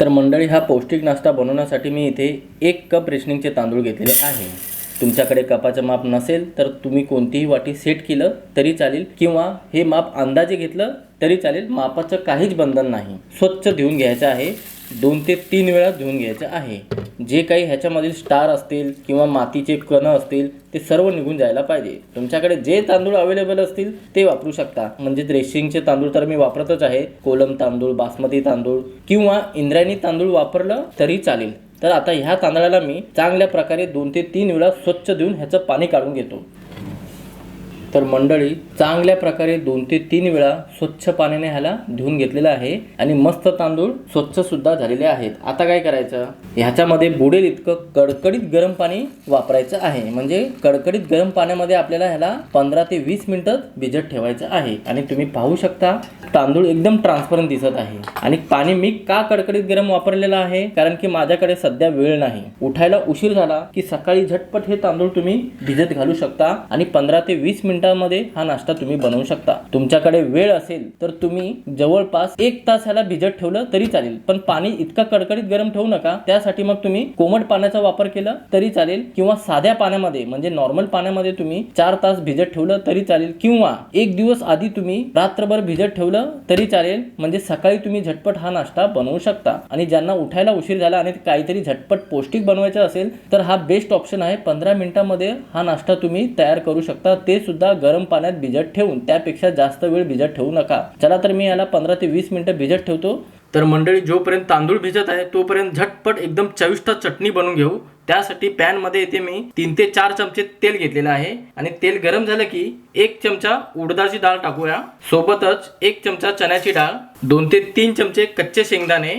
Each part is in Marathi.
तर मंडळी हा पौष्टिक नाश्ता बनवण्यासाठी मी इथे एक कप रेशनिंगचे तांदूळ घेतलेले आहे. तुमच्याकडे कपाचं माप नसेल तर तुम्ही कोणतीही वाटी सेट केलं तरी चालेल किंवा हे माप अंदाजे घेतलं तरी चालेल. मापाचं काहीच बंधन नाही. स्वच्छ धुवून घ्यायचं आहे. दोन ते तीन वेळा धुवून घ्यायचं आहे. जे काही ह्याच्यामधील स्टार असतील किंवा मातीचे कण असतील ते सर्व निघून जायला पाहिजे. तुमच्याकडे जे तांदूळ अवेलेबल असतील ते वापरू शकता. म्हणजे रेशिंगचे तांदूळ तर मी वापरतच आहे. कोलम तांदूळ बासमती तांदूळ किंवा इंद्रायणी तांदूळ वापरलं तरी चालेल. तर आता ह्या तांदळाला मी चांगल्या प्रकारे दोन ते तीन वेळा स्वच्छ धुवून ह्याचं पाणी काढून घेतो. तर मंडळी चांगल्या प्रकारे दोन ते तीन वेळा स्वच्छ पाण्याने ह्याला धुवून घेतलेला आहे आणि मस्त तांदूळ स्वच्छ सुद्धा झालेले आहेत. आता काय करायचं? ह्याच्यामध्ये बुडेल इतकं कडकडीत गरम पाणी वापरायचं आहे. म्हणजे कडकडीत गरम पाण्यामध्ये आपल्याला ह्याला पंधरा ते वीस मिनिटं भिजत ठेवायचं आहे. आणि तुम्ही पाहू शकता तांदूळ एकदम ट्रान्सपरंट दिसत आहे. आणि पाणी मी का कडकडीत गरम वापरलेलं आहे? कारण की माझ्याकडे सध्या वेळ नाही. उठायला उशीर झाला की सकाळी झटपट हे तांदूळ तुम्ही भिजत घालू शकता आणि पंधरा ते वीस मिनिटं मिनिटांमध्ये हा नाश्ता तुम्ही बनवू शकता. तुमच्याकडे वेळ असेल तर तुम्ही जवळपास एक तास ह्याला भिजत ठेवलं तरी चालेल. पण पाणी इतका कडकडीत गरम ठेवू नका. त्यासाठी मग तुम्ही कोमट पाण्याचा वापर केला तरी चालेल किंवा साध्या पाण्यामध्ये म्हणजे नॉर्मल पाण्यामध्ये तुम्ही चार तास भिजत ठेवलं तरी चालेल किंवा एक दिवस आधी तुम्ही रात्रभर भिजत ठेवलं तरी चालेल. म्हणजे सकाळी तुम्ही झटपट हा नाश्ता बनवू शकता. आणि ज्यांना उठायला उशीर झाला आणि काहीतरी झटपट पौष्टिक बनवायचं असेल तर हा बेस्ट ऑप्शन आहे. पंधरा मिनिटांमध्ये हा नाश्ता तुम्ही तयार करू शकता. ते सुद्धा गरम पाण्यात भिजत ठेवून त्यापेक्षा जास्त वेळ भिजत ठेवू नका. चला तर मी याला पंधरा ते वीस मिनिटं भिजत ठेवतो. तर मंडळी जोपर्यंत तांदूळ भिजत आहे तोपर्यंत झटपट एकदम चविष्ट चटणी बनवून घेऊ. त्यासाठी पॅनमध्ये येथे मी तीन ते चार चमचे तेल घेतलेलं आहे. आणि तेल गरम झालं की एक चमचा उडदाची डाळ टाकूया. सोबतच एक चमचा चण्याची डाळ दोन ते तीन चमचे कच्चे शेंगदाणे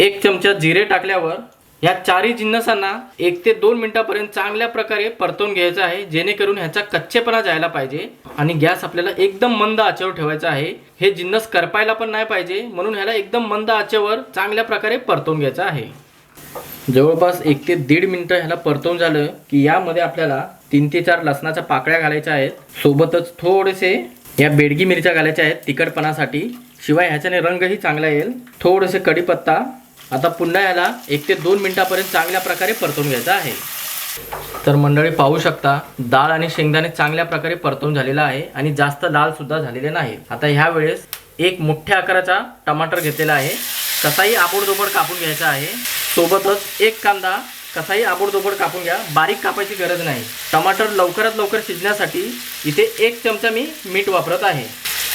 एक चमचा जिरे टाकल्यावर या चारही जिन्नसांना एक ते दोन मिनिटापर्यंत चांगल्या प्रकारे परतवून घ्यायचं आहे जेणेकरून ह्याचा कच्चेपणा जायला पाहिजे आणि गॅस आपल्याला एकदम मंद आचेवर ठेवायचा आहे. हे जिन्नस करपायला पण नाही पाहिजे म्हणून ह्याला एकदम मंद आचेवर चांगल्या प्रकारे परतवून घ्यायचं आहे. जवळपास एक ते दीड मिनिटं ह्याला परतवून झालं की यामध्ये आपल्याला तीन ते चार लसणाच्या पाकळ्या घालायच्या आहेत. सोबतच थोडेसे या बेडगी मिरच्या घालायच्या आहेत तिखटपणासाठी. शिवाय ह्याच्याने रंगही चांगला येईल. थोडेसे कढीपत्ता आता पुन्हा याला एक ते दोन मिनटापर्यंत चांगल्या प्रकारे परतवून घ्यायचं आहे. तर मंडळी पाहू शकता डाळ आणि शेंगदाणे चांगल्या प्रकारे परतवून झालेला आहे आणि जास्त लाल सुद्धा झालेले नाही. आता ह्या वेळेस एक मोठ्या आकाराचा टमाटर घेतलेला आहे. कसाही आबोडदोबड कापून घ्यायचा आहे. सोबतच एक कांदा कसाही आबोडदोबड कापून घ्या. बारीक कापायची गरज नाही. टमाटर लवकरात लवकर शिजण्यासाठी इथे एक चमचा मी मीठ वापरत आहे.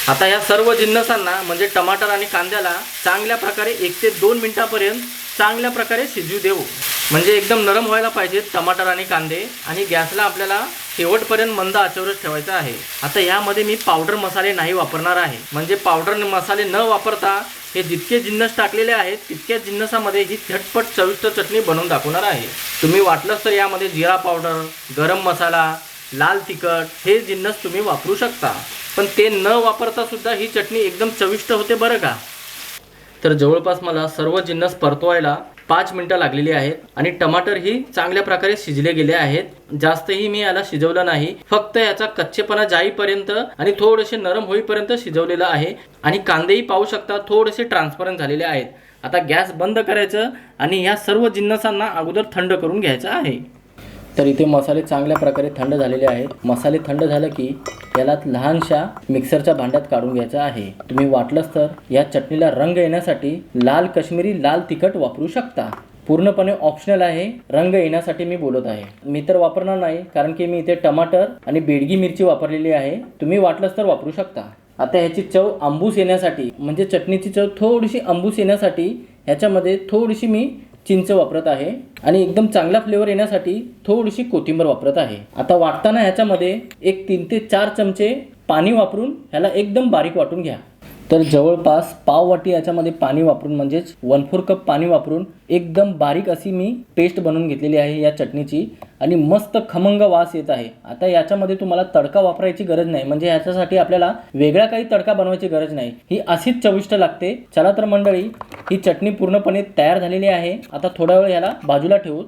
आता या सर्व जिन्नसांना म्हणजे टमाटर आणि कांद्याला चांगल्या प्रकारे एक ते दोन मिनटापर्यंत चांगल्या प्रकारे शिजू देऊ. म्हणजे एकदम नरम व्हायला पाहिजेत टमाटर आणि कांदे आणि गॅसला आपल्याला शेवटपर्यंत मंद आचेवरच ठेवायचा आहे. आता यामध्ये मी पावडर मसाले नाही वापरणार आहे. म्हणजे पावडर मसाले न वापरता हे जितके जिन्नस टाकलेले आहेत तितक्या जिन्नसामध्ये ही झटपट चविष्ट चटणी बनवून दाखवणार आहे. तुम्ही वाटलंच तर यामध्ये जिरा पावडर गरम मसाला लाल तिखट हे जिन्नस तुम्ही वापरू शकता. पण ते न वापरता सुद्धा ही चटणी एकदम चविष्ट होते बरं का? तर जवळपास मला सर्व जिन्नस परतवायला पाच मिनटं लागलेली आहेत आणि टमाटर ही चांगल्या प्रकारे शिजले गेले आहेत. जास्तही मी याला शिजवलं नाही. फक्त याचा कच्चेपणा जाईपर्यंत आणि थोडेसे नरम होईपर्यंत शिजवलेलं आहे. आणि कांदेही पाहू शकता थोडेसे ट्रान्सपरंट झालेले आहेत. आता गॅस बंद करायचं आणि ह्या सर्व जिन्नसांना अगोदर थंड करून घ्यायचं आहे. तर इथे मसाले चांगल्या प्रकारे थंड झालेले आहेत. मसाले थंड झालं की याला लहानशा मिक्सरच्या भांड्यात काढून घ्यायचं आहे. तुम्ही वाटलंच तर या चटणीला रंग येण्यासाठी लाल कश्मीरी लाल तिखट वापरू शकता. पूर्णपणे ऑप्शनल आहे. रंग येण्यासाठी मी बोलत आहे. मी तर वापरणार नाही कारण की मी इथे टमाटर आणि बेडगी मिरची वापरलेली आहे. तुम्ही वाटलंच तर वापरू शकता. आता ह्याची चव आंबूस येण्यासाठी म्हणजे चटणीची चव थोडीशी आंबूस येण्यासाठी ह्याच्यामध्ये थोडीशी मी चिंच वापरत आहे आणि एकदम चांगला फ्लेवर येण्यासाठी थोडीशी कोथिंबर वापरत आहे. आता वाटताना ह्याच्यामध्ये एक तीन ते चार चमचे पाणी वापरून ह्याला एकदम बारीक वाटून घ्या. तर जवळपास पाव वाटी याच्यामध्ये पाणी वापरून म्हणजेच वन फोर कप पाणी वापरून एकदम बारीक अशी मी पेस्ट बनवून घेतलेली आहे या चटणीची. आणि मस्त खमंग वास येत आहे. आता याच्यामध्ये तुम्हाला तडका वापरायची गरज नाही. म्हणजे याच्यासाठी आपल्याला वेगळा काही तडका बनवायची गरज नाही. ही अशीच चविष्ट लागते. चला तर मंडळी ही चटणी पूर्णपणे तयार झालेली आहे. आता थोडा वेळ याला बाजूला ठेवू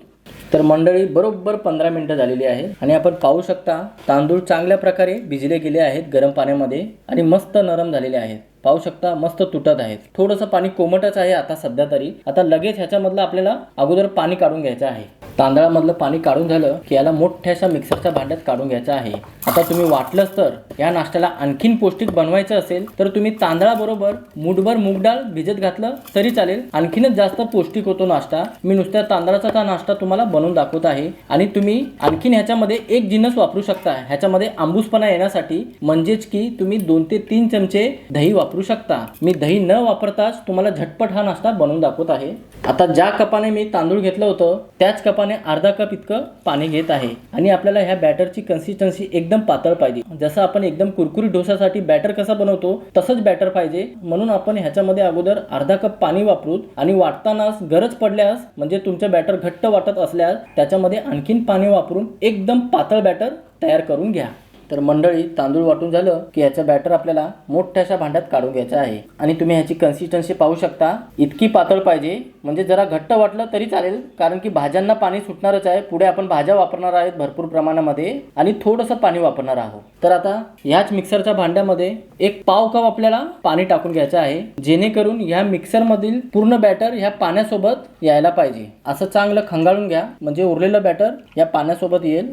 तर मंडळी बरोबर पंधरा मिनटं झालेली आहे. आणि आपण पाहू शकता तांदूळ चांगल्या प्रकारे भिजले गेले आहेत गरम पाण्यामध्ये. आणि मस्त नरम झालेले आहेत. पाहू शकता मस्त तुटत आहेत. थोडंसं पाणी कोमटच आहे आता सध्या तरी. आता लगेच ह्याच्यामधलं आपल्याला अगोदर पाणी काढून घ्यायचं आहे. तांदळामधलं पाणी काढून झालं की याला मोठ्याशा मिक्सरच्या भांड्यात काढून घ्यायचं आहे. आता तुम्ही वाटलंच तर या नाश्त्याला आणखीन पौष्टिक बनवायचं असेल तर तुम्ही तांदळाबरोबर मुठभर मूग डाळ भिजत घातलं तरी चालेल. आणखीनच जास्त पौष्टिक होतो नाश्ता. मी नुसत्या तांदळाचा हा नाश्ता तुम्हाला बनवून दाखवत आहे. आणि तुम्ही आणखीन ह्याच्यामध्ये एक जिन्नस वापरू शकता. ह्याच्यामध्ये आंबूसपणा येण्यासाठी म्हणजेच की तुम्ही दोन ते तीन चमचे दही वापरू वापरू शकता. मी दही न वापरताच तुम्हाला झटपट हा नाश्ता बनवून दाखवत आहे. आता ज्या कपाने मी तांदूळ घेतलं होतं त्याच कपाने अर्धा कप इतकं पाणी घेत आहे. आणि आपल्याला ह्या बॅटरची कन्सिस्टन्सी एकदम पातळ पाहिजे. जसं आपण एकदम कुरकुरी डोसासाठी बॅटर कसा बनवतो तसंच बॅटर पाहिजे. म्हणून आपण ह्याच्यामध्ये अगोदर अर्धा कप पाणी वापरू. आणि वाटतानाच गरज पडल्यास म्हणजे तुमचं बॅटर घट्ट वाटत असल्यास त्याच्यामध्ये आणखीन पाणी वापरून एकदम पातळ बॅटर तयार करून घ्या. तर मंडळी तांदूळ वाटून झालं की ह्याचं बॅटर आपल्याला मोठ्याशा भांड्यात काढून घ्यायचं आहे. आणि तुम्ही ह्याची कन्सिस्टन्सी पाहू शकता. इतकी पातळ पाहिजे. म्हणजे जरा घट्ट वाटलं तरी चालेल कारण की भाज्यांना पाणी सुटणारच आहे. पुढे आपण भाज्या वापरणार आहेत भरपूर प्रमाणामध्ये आणि थोडंसं पाणी वापरणार आहोत. तर आता ह्याच मिक्सरच्या भांड्यामध्ये एक पाव कप आपल्याला पाणी टाकून घ्यायचं आहे. जेणेकरून ह्या मिक्सरमधील पूर्ण बॅटर ह्या पाण्यासोबत यायला पाहिजे. असं चांगलं खंगाळून घ्या. म्हणजे उरलेलं बॅटर या पाण्यासोबत येईल.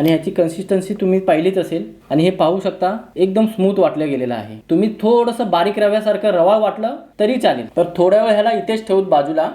आणि ह्याची कन्सिस्टन्सी तुम्ही पाहिलीच असेल. आणि हे पाहू शकता एकदम स्मूथ वाटलं गेलेलं आहे. तुम्ही थोडंसं बारीक रव्यासारखं रवा वाटलं तरी चालेल. तर थोड्या वेळ ह्याला इथेच ठेवून बाजूला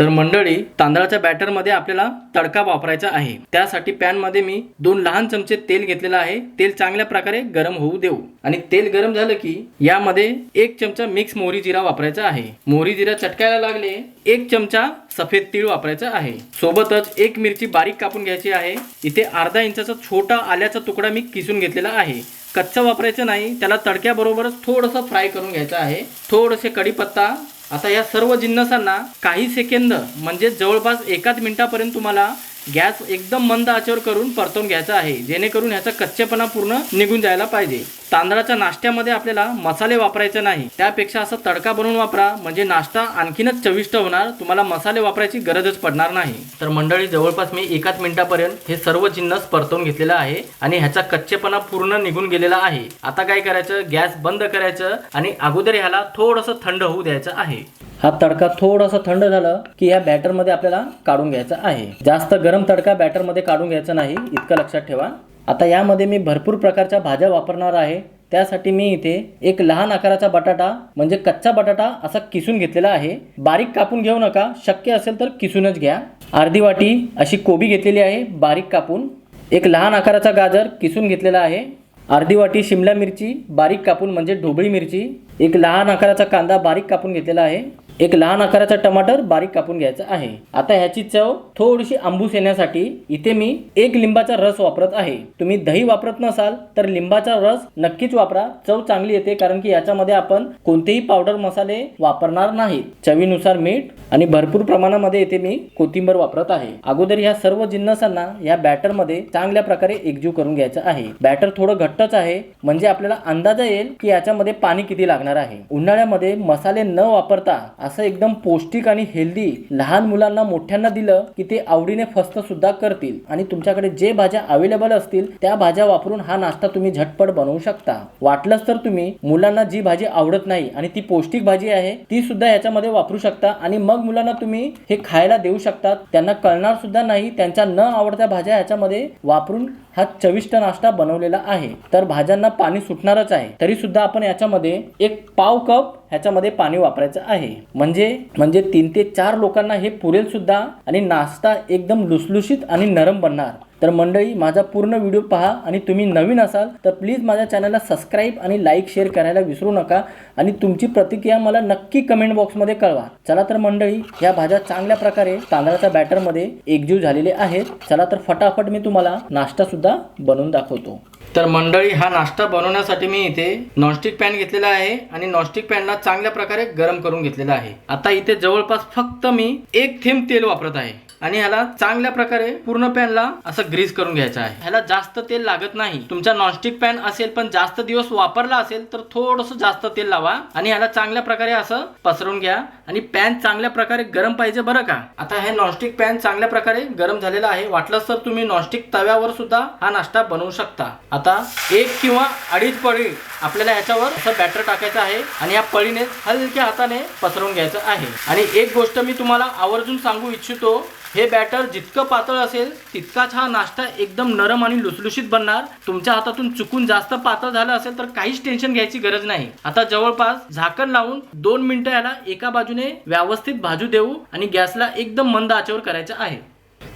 तर मंडळी तांदळाच्या बॅटरमध्ये आपल्याला तडका वापरायचा आहे. त्यासाठी पॅनमध्ये मी दोन लहान चमचे तेल घेतलेलं आहे. तेल चांगल्या प्रकारे गरम होऊ देऊ. आणि तेल गरम झालं की यामध्ये एक चमचा मिक्स मोहरी जिरा वापरायचा आहे. मोहरी जिरा चटकायला लागले एक चमचा सफेद तीळ वापरायचा आहे. सोबतच एक मिरची बारीक कापून घ्यायची आहे. इथे अर्धा इंचाचा छोटा आल्याचा तुकडा मी किसून घेतलेला आहे. कच्चा वापरायचं नाही त्याला तडक्याबरोबरच थोडंसं फ्राय करून घ्यायचं आहे. थोडंसे कढीपत्ता आता या सर्व जिन्नसांना काही सेकंद म्हणजे जवळपास एकाच मिनिटापर्यंत तुम्हाला गॅस एकदम मंद आचेवर करून परतवून घ्यायचा आहे जेणेकरून ह्याचा कच्चेपणा पूर्ण निघून जायला पाहिजे. तांदळाच्या नाश्त्यामध्ये आपल्याला मसाले वापरायचे नाही. त्यापेक्षा असं तडका बनवून वापरा म्हणजे नाश्ता आणखीनच चविष्ट होणार तुम्हाला मसाले वापरायची गरजच पडणार नाही. तर मंडळी जवळपास मी एकाच मिनिटापर्यंत हे सर्व जिन्नस परतवून घेतलेलं आहे आणि ह्याचा कच्चेपणा पूर्ण निघून गेलेला आहे. आता काय करायचं? गॅस बंद करायचं आणि अगोदर ह्याला थोडंसं थंड होऊ द्यायचं आहे. हा तडका थोडासा थंड झाला की या बॅटरमध्ये आपल्याला काढून घ्यायचा आहे. जास्त गरम तडका बॅटरमध्ये काढून घ्यायचा नाही. इतकं लक्षात ठेवा. आता यामध्ये मी भरपूर प्रकारच्या भाज्या वापरणार आहे. त्यासाठी मी इथे एक लहान आकाराचा बटाटा म्हणजे कच्चा बटाटा असा किसून घेतलेला आहे. बारीक कापून घेऊ नका शक्य असेल तर किसूनच घ्या. अर्धी वाटी अशी कोबी घेतलेली आहे बारीक कापून. एक लहान आकाराचा गाजर किसून घेतलेला आहे. अर्धी वाटी शिमला मिरची बारीक कापून म्हणजे ढोबळी मिरची. एक लहान आकाराचा कांदा बारीक कापून घेतलेला आहे. एक लहान आकाराचा टमाटर बारीक कापून घ्यायचा आहे. आता ह्याची चव थोडीशी आंबूस येण्यासाठी इथे मी एक लिंबाचा रस वापरत आहे. तुम्ही दही वापरत नसाल तर लिंबाचा रस नक्कीच वापरा. चव चांगली येते कारण की याच्यामध्ये आपण कोणतेही पावडर मसाले वापरणार नाहीत. चवीनुसार मीठ आणि भरपूर प्रमाणामध्ये इथे मी कोथिंबर वापरत आहे. अगोदर ह्या सर्व जिन्नसांना या बॅटरमध्ये चांगल्या प्रकारे एकजीव करून घ्यायचं आहे. बॅटर थोडं घट्टच आहे. म्हणजे आपल्याला अंदाजा येईल की याच्यामध्ये पाणी किती लागणार आहे. उन्हाळ्यामध्ये मसाले न वापरता असं एकदम पौष्टिक आणि हेल्दी लहान मुलांना मोठ्यांना दिलं की ते आवडीने फस्त सुद्धा करतील. आणि तुमच्याकडे जे भाज्या अवेलेबल असतील त्या भाज्या वापरून हा नाश्ता तुम्ही झटपट बनवू शकता. वाटलंच तर तुम्ही मुलांना जी भाजी आवडत नाही आणि ती पौष्टिक भाजी आहे ती सुद्धा याच्यामध्ये वापरू शकता आणि मग मुलांना तुम्ही हे खायला देऊ शकता त्यांना कळणार सुद्धा नाही त्यांच्या न आवडत्या भाज्या याच्यामध्ये वापरून हा चविष्ट नाश्ता बनवलेला आहे. तर भाज्यांना पाणी सुटणारच आहे. तरी सुद्धा आपण याच्यामध्ये एक पाव कप ह्याच्यामध्ये पाणी वापरायचं आहे. म्हणजे म्हणजे तीन ते चार लोकांना हे पुरेल सुद्धा आणि नाश्ता एकदम लुसलुशीत आणि नरम बनणार. तर मंडळी माझा पूर्ण व्हिडिओ पहा आणि तुम्ही नवीन असाल तर प्लीज माझ्या चॅनलला सबस्क्राईब आणि लाईक शेअर करायला विसरू नका आणि तुमची प्रतिक्रिया मला नक्की कमेंट बॉक्समध्ये कळवा. चला तर मंडळी या भाज्या चांगल्या प्रकारे तांदळाच्या बॅटरमध्ये एकजीव झालेले आहेत. चला तर फटाफट मी तुम्हाला नाश्ता सुद्धा बनवून दाखवतो. तर मंडळी हा नाश्ता बनवण्यासाठी मी इथे नॉनस्टिक पॅन घेतलेला आहे आणि नॉनस्टिक पॅनला चांगल्या प्रकारे गरम करून घेतलेला आहे. आता इथे जवळपास फक्त मी एक थेंब तेल वापरत आहे. आणि ह्याला चांगल्या प्रकारे पूर्ण पॅनला असं ग्रीस करून घ्यायचं आहे. ह्याला जास्त तेल लागत नाही. तुमचा नॉनस्टिक पॅन असेल पण जास्त दिवस वापरला असेल तर थोडस जास्त तेल लावा आणि ह्याला चांगल्या प्रकारे असं पसरून घ्या. आणि पॅन चांगल्या प्रकारे गरम पाहिजे बरं का? आता हे नॉनस्टिक पॅन चांगल्या प्रकारे गरम झालेला आहे. वाटलंच तर तुम्ही नॉनस्टिक तव्यावर सुद्धा हा नाश्ता बनवू शकता. आता एक किंवा अडीच पळी आपल्याला ह्याच्यावर असं बॅटर टाकायचं आहे आणि या पळीने हलक्या हाताने पसरवून घ्यायचं आहे. आणि एक गोष्ट मी तुम्हाला आवर्जून सांगू इच्छितो हे बॅटर जितकं पातळ असेल तितकाच हा नाश्ता एकदम नरम आणि लुसलुशीत बनणार. तुमच्या हातातून चुकून जास्त पातळ झालं असेल तर काहीच टेन्शन घ्यायची गरज नाही. आता जवळपास झाकण लावून दोन मिनिटं याला एका बाजूने व्यवस्थित भाजू देऊ आणि गॅसला एकदम मंद आचेवर करायचं आहे.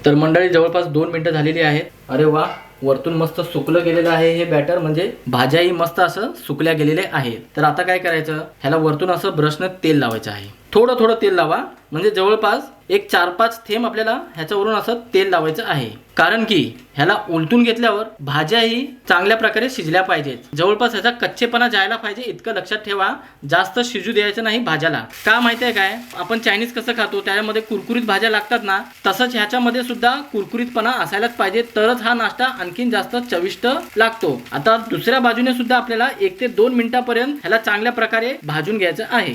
तर मंडळी जवळपास दोन मिनिटं झालेली आहेत. अरे वा! वरतून मस्त सुकलं गेलेलं आहे हे बॅटर म्हणजे भाज्याही मस्त असं सुकल्या गेलेले आहेत तर आता काय करायचं? ह्याला वरतून असं ब्रशनं तेल लावायचं आहे. थोडं थोडं तेल लावा. म्हणजे जवळपास एक चार पाच थेंब आपल्याला ह्याच्यावरून असं तेल लावायचं आहे. कारण की ह्याला उलटून घेतल्यावर भाज्याही चांगल्या प्रकारे शिजल्या पाहिजेत. जवळपास ह्याचा कच्चेपणा जायला पाहिजे इतकं लक्षात ठेवा. जास्त शिजू द्यायचं नाही भाज्याला. का माहितीये काय? आपण चायनीज कसं खातो त्यामध्ये कुरकुरीत भाज्या लागतात ना तसंच ह्याच्यामध्ये सुद्धा कुरकुरीतपणा असायलाच पाहिजे. तरच हा नाश्ता आणखीन जास्त चविष्ट लागतो. आता दुसऱ्या बाजूने सुद्धा आपल्याला एक ते दोन मिनिटापर्यंत ह्याला चांगल्या प्रकारे भाजून घ्यायचं आहे.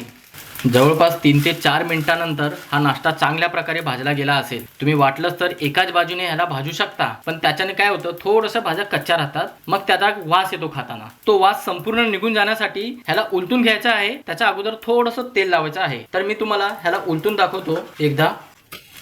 जवळपास तीन ते चार मिनिटानंतर हा नाश्ता चांगल्या प्रकारे भाजला गेला असेल. तुम्ही वाटलंच तर एकाच बाजूने ह्याला भाजू शकता पण त्याच्याने काय होतं थोडंसं भाज्या कच्च्या राहतात मग त्याचा वास येतो खाताना. तो वास संपूर्ण निघून जाण्यासाठी ह्याला उलटून घ्यायचा आहे त्याच्या अगोदर थोडंसं तेल लावायचं आहे. तर मी तुम्हाला ह्याला उलटून दाखवतो एकदा.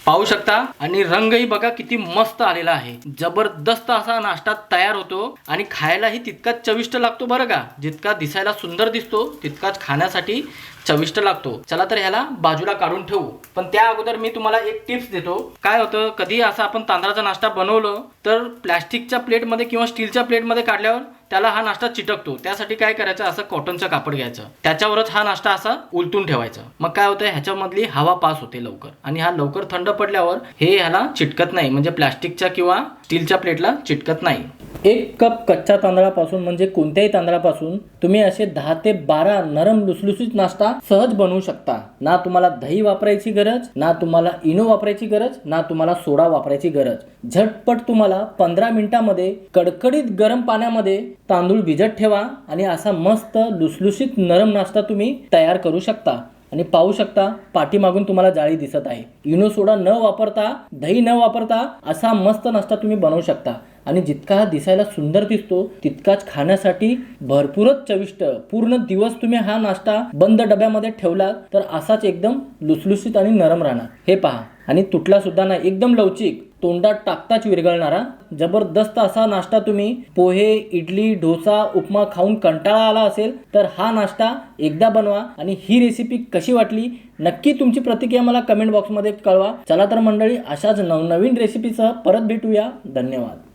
पाहू शकता. आणि रंगही बघा किती मस्त आलेला आहे. जबरदस्त असा नाश्ता तयार होतो. आणि खायलाही तितकाच चविष्ट लागतो बरं का. जितका दिसायला सुंदर दिसतो तितकाच खाण्यासाठी चविष्ट लागतो. चला तर ह्याला बाजूला काढून ठेवू. पण त्या अगोदर मी तुम्हाला एक टिप्स देतो. काय होतं कधी असं आपण तांदळाचा नाश्ता बनवलं तर प्लॅस्टिकच्या प्लेटमध्ये किंवा स्टीलच्या प्लेटमध्ये काढल्यावर त्याला हा नाश्ता चिटकतो. त्यासाठी काय करायचं असं कॉटनचं कापड घ्यायचं. त्याच्यावरच हा नाश्ता असा उलटून ठेवायचं. मग काय होतं ह्याच्यामधली हवा पास होते लवकर. आणि हा लवकर थंड पडल्यावर हे ह्याला चिटकत नाही. म्हणजे प्लॅस्टिकच्या किंवा स्टीलच्या प्लेटला चिटकत नाही. एक कप कच्च्या तांदळापासून म्हणजे कोणत्याही तांदळापासून तुम्ही असे दहा ते बारा नरम लुसलुसीत नाश्ता सहज बनवू शकता. ना तुम्हाला दही वापरायची गरज ना तुम्हाला इनो वापरायची गरज ना तुम्हाला सोडा वापरायची गरज. झटपट तुम्हाला पंधरा मिनिटामध्ये कडकडीत गरम पाण्यामध्ये तांदूळ भिजत ठेवा आणि असा मस्त लुसलुसीत नरम नाश्ता तुम्ही तयार करू शकता. आणि पाहू शकता पाठीमागून तुम्हाला जाळी दिसत आहे. इनो सोडा न वापरता दही न वापरता असा मस्त नाश्ता तुम्ही बनवू शकता. आणि जितका हा दिसायला सुंदर दिसतो तितकाच खाण्यासाठी भरपूरच चविष्ट. पूर्ण दिवस तुम्ही हा नाश्ता बंद डब्यामध्ये ठेवला तर असाच एकदम लुसलुसीत आणि नरम राहणार. हे पहा. आणि तुटला सुद्धा नाही एकदम लवचिक. तोंडात टाकताच विरघळणारा. जबरदस्त असा नाश्ता तुम्ही पोहे इडली डोसा उपमा खाऊन कंटाळा आला असेल तर हा नाश्ता एकदा बनवा आणि ही रेसिपी कशी वाटली नक्की तुमची प्रतिक्रिया मला कमेंट बॉक्समध्ये कळवा. चला तर मंडळी अशाच नवनवीन रेसिपीसह परत भेटूया. धन्यवाद.